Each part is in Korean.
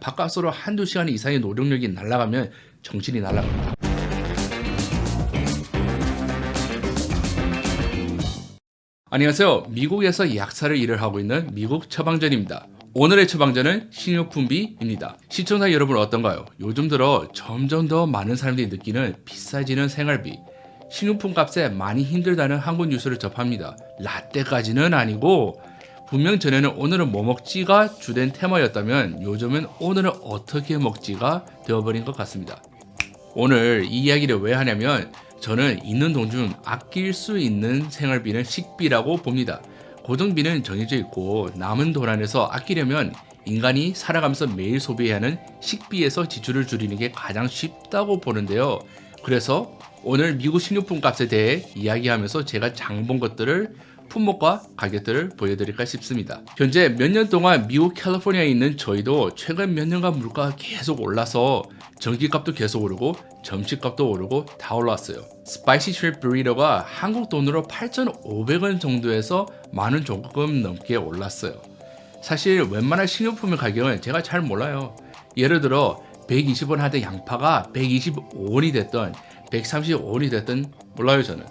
바깥으로 한두 시간 이상의 노력력이 날아가면 정신이 날아갑니다. 안녕하세요. 미국에서 약사를 일을 하고 있는 미국 처방전입니다. 오늘의 처방전은 식료품비입니다. 시청자 여러분 어떤가요? 요즘 들어 점점 더 많은 사람들이 느끼는 비싸지는 생활비. 식료품 값에 많이 힘들다는 한국 뉴스를 접합니다. 라떼까지는 아니고 분명 전에는 오늘은 뭐 먹지가 주된 테마였다면 요즘은 오늘은 어떻게 먹지가 되어버린 것 같습니다. 오늘 이 이야기를 왜 하냐면 저는 있는 돈 중 아낄 수 있는 생활비는 식비라고 봅니다. 고정비는 정해져 있고 남은 돈 안에서 아끼려면 인간이 살아가면서 매일 소비해야 하는 식비에서 지출을 줄이는 게 가장 쉽다고 보는데요. 그래서 오늘 미국 식료품 값에 대해 이야기하면서 제가 장 본 것들을 품목과 가격들을 보여드릴까 싶습니다. 현재 몇 년 동안 미국 캘리포니아에 있는 저희도 최근 몇 년간 물가가 계속 올라서 전기값도 계속 오르고 점심값도 오르고 다 올랐어요. 스파이시 트립 브리더가 한국 돈으로 8,500원 정도에서 만원 조금 넘게 올랐어요. 사실 웬만한 식료품의 가격은 제가 잘 몰라요. 예를 들어 120원 하던 양파가 125원이 됐던 135원이 됐던 몰라요 저는.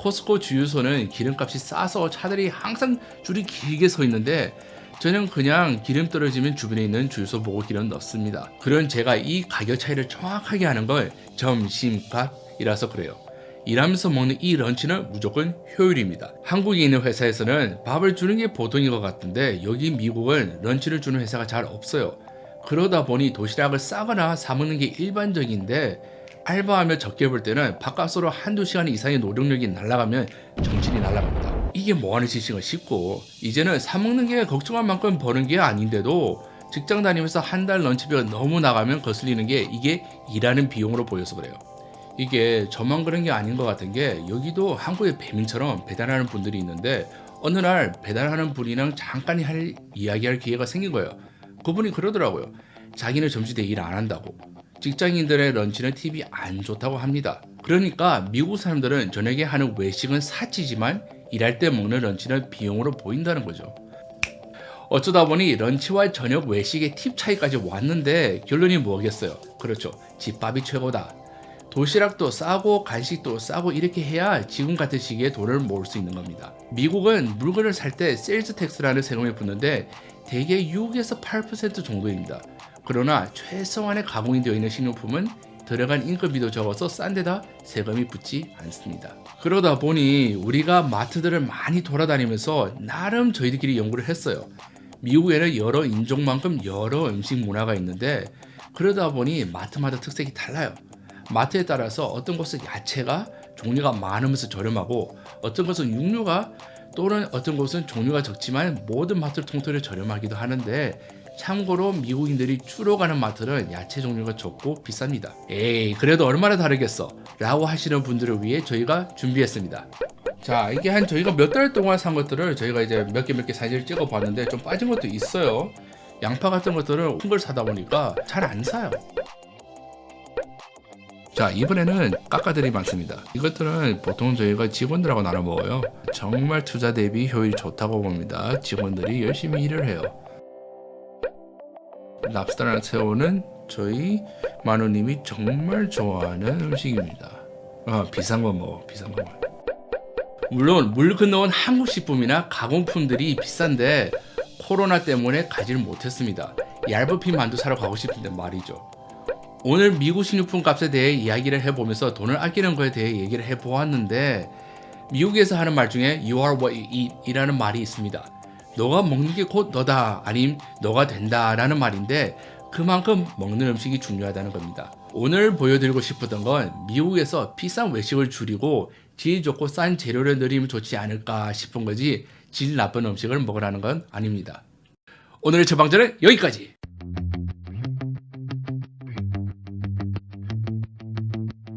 코스코 주유소는 기름값이 싸서 차들이 항상 줄이 길게 서 있는데 저는 그냥 기름 떨어지면 주변에 있는 주유소 보고 기름 넣습니다. 그런 제가 이 가격 차이를 정확하게 하는 걸 점심값이라서 그래요. 일하면서 먹는 이 런치는 무조건 효율입니다. 한국에 있는 회사에서는 밥을 주는 게 보통인 것 같은데 여기 미국은 런치를 주는 회사가 잘 없어요. 그러다 보니 도시락을 싸거나 사먹는 게 일반적인데 알바하며 적게 벌 때는 바깥으로 한두 시간 이상의 노력력이 날아가면 정신이 날아갑니다. 이게 뭐하는 짓인가 싶고 이제는 사먹는 게 걱정할 만큼 버는 게 아닌데도 직장 다니면서 한 달 런치비가 너무 나가면 거슬리는 게 이게 일하는 비용으로 보여서 그래요. 이게 저만 그런 게 아닌 것 같은 게 여기도 한국의 배민처럼 배달하는 분들이 있는데 어느 날 배달하는 분이랑 잠깐 할 이야기할 기회가 생긴 거예요. 그분이 그러더라고요. 자기는 점심때 일 안 한다고. 직장인들의 런치는 팁이 안 좋다고 합니다. 그러니까 미국 사람들은 저녁에 하는 외식은 사치지만 일할 때 먹는 런치는 비용으로 보인다는 거죠. 어쩌다 보니 런치와 저녁 외식의 팁 차이까지 왔는데 결론이 뭐겠어요? 그렇죠. 집밥이 최고다. 도시락도 싸고 간식도 싸고 이렇게 해야 지금 같은 시기에 돈을 모을 수 있는 겁니다. 미국은 물건을 살 때 세일즈 텍스라는 세금이 붙는데 대개 6에서 8% 정도입니다. 그러나 최소한의 가공이 되어 있는 식료품은 들어간 인건비도 적어서 싼 데다 세금이 붙지 않습니다. 그러다 보니 우리가 마트들을 많이 돌아다니면서 나름 저희들끼리 연구를 했어요. 미국에는 여러 인종만큼 여러 음식 문화가 있는데 그러다 보니 마트마다 특색이 달라요. 마트에 따라서 어떤 곳은 야채가 종류가 많으면서 저렴하고 어떤 곳은 육류가 또는 어떤 곳은 종류가 적지만 모든 마트를 통틀어 저렴하기도 하는데 참고로 미국인들이 주로 가는 마트는 야채 종류가 적고 비쌉니다. 에이 그래도 얼마나 다르겠어 라고 하시는 분들을 위해 저희가 준비했습니다. 자 이게 한 저희가 몇 달 동안 산 것들을 저희가 이제 몇 개 몇 개 사진을 찍어 봤는데 좀 빠진 것도 있어요. 양파 같은 것들은 큰 걸 사다 보니까 잘 안 사요. 자 이번에는 깎아들이 많습니다. 이것들은 보통 저희가 직원들하고 나눠 먹어요. 정말 투자 대비 효율이 좋다고 봅니다. 직원들이 열심히 일을 해요. 랍스타랑 새우는 저희 마누님이 정말 좋아하는 음식입니다. 아 비싼 거 먹어 비싼 거 먹어. 물론 물 건너온 한국 식품이나 가공품들이 비싼데 코로나 때문에 가지를 못했습니다. 얇은 만두 사러 가고 싶은데 말이죠. 오늘 미국 식료품 값에 대해 이야기를 해보면서 돈을 아끼는 거에 대해 얘기를 해보았는데 미국에서 하는 말 중에 You are what you eat 이라는 말이 있습니다. 너가 먹는 게 곧 너다 아님 너가 된다라는 말인데 그만큼 먹는 음식이 중요하다는 겁니다. 오늘 보여드리고 싶었던 건 미국에서 비싼 외식을 줄이고 질 좋고 싼 재료를 늘리면 좋지 않을까 싶은 거지 질 나쁜 음식을 먹으라는 건 아닙니다. 오늘의 처방전은 여기까지.